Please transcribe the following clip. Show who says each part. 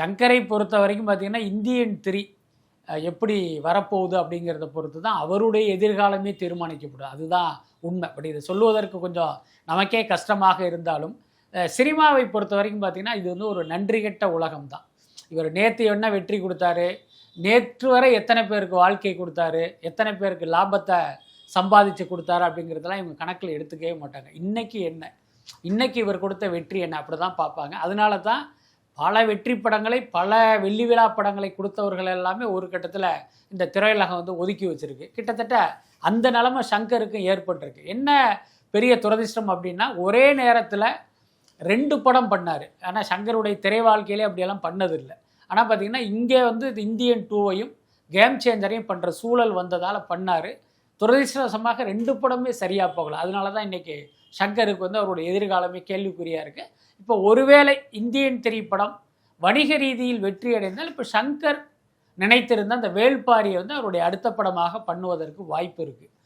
Speaker 1: சங்கரை பொறுத்த வரைக்கும் பார்த்தீங்கன்னா இந்தியன் த்ரீ எப்படி வரப்போகுது அப்படிங்கிறத பொறுத்து தான் அவருடைய எதிர்காலமே தீர்மானிக்கப்படும். அதுதான் உண்மை. பட் இதை சொல்லுவதற்கு கொஞ்சம் நமக்கே கஷ்டமாக இருந்தாலும் சினிமாவை பொறுத்த வரைக்கும் பார்த்தீங்கன்னா இது வந்து ஒரு நன்றிகெட்ட உலகம் தான் இவர் நேற்று என்ன வெற்றி கொடுத்தாரு நேற்று வரை எத்தனை பேருக்கு வாழ்க்கை கொடுத்தாரு எத்தனை பேருக்கு லாபத்தை சம்பாதிச்சு கொடுத்தாரு அப்படிங்கிறதெல்லாம் இவங்க கணக்கில் எடுத்துக்கவே மாட்டாங்க. இன்றைக்கி என்ன? இன்றைக்கி இவர் கொடுத்த வெற்றி என்ன? அப்படி தான் பார்ப்பாங்க. அதனால தான் பல வெற்றி படங்களை பல வெள்ளி விழா படங்களை கொடுத்தவர்கள் எல்லாமே ஒரு கட்டத்தில் இந்த திரையுலகம் வந்து ஒதுக்கி வச்சிருக்கு. கிட்டத்தட்ட அந்த நிலமை சங்கருக்கும் ஏற்பட்டிருக்கு. என்ன பெரிய துரதிர்ஷ்டம் அப்படின்னா ஒரே நேரத்தில் ரெண்டு படம் பண்ணார். ஆனால் சங்கருடைய திரை வாழ்க்கையிலே அப்படியெல்லாம் பண்ணதில்லை. ஆனால் பார்த்தீங்கன்னா இங்கே வந்து இது இந்தியன் டூவையும் கேம் சேஞ்சரையும் பண்ணுற சூழல் வந்ததால் பண்ணார். துரதிர்ஷ்டவசமாக ரெண்டு படமே சரியாக போகலை. அதனால தான் இன்றைக்கி சங்கருக்கு வந்து அவருடைய எதிர்காலமே கேள்விக்குறியாக இருக்குது இப்போ ஒருவேளை இந்தியன் திரைப்படம் வணிக ரீதியில் வெற்றி அடைந்தால் இப்போ சங்கர் நினைத்திருந்த அந்த வேள்பாரியை வந்து அவருடைய அடுத்த படமாக பண்ணுவதற்கு வாய்ப்பு இருக்குது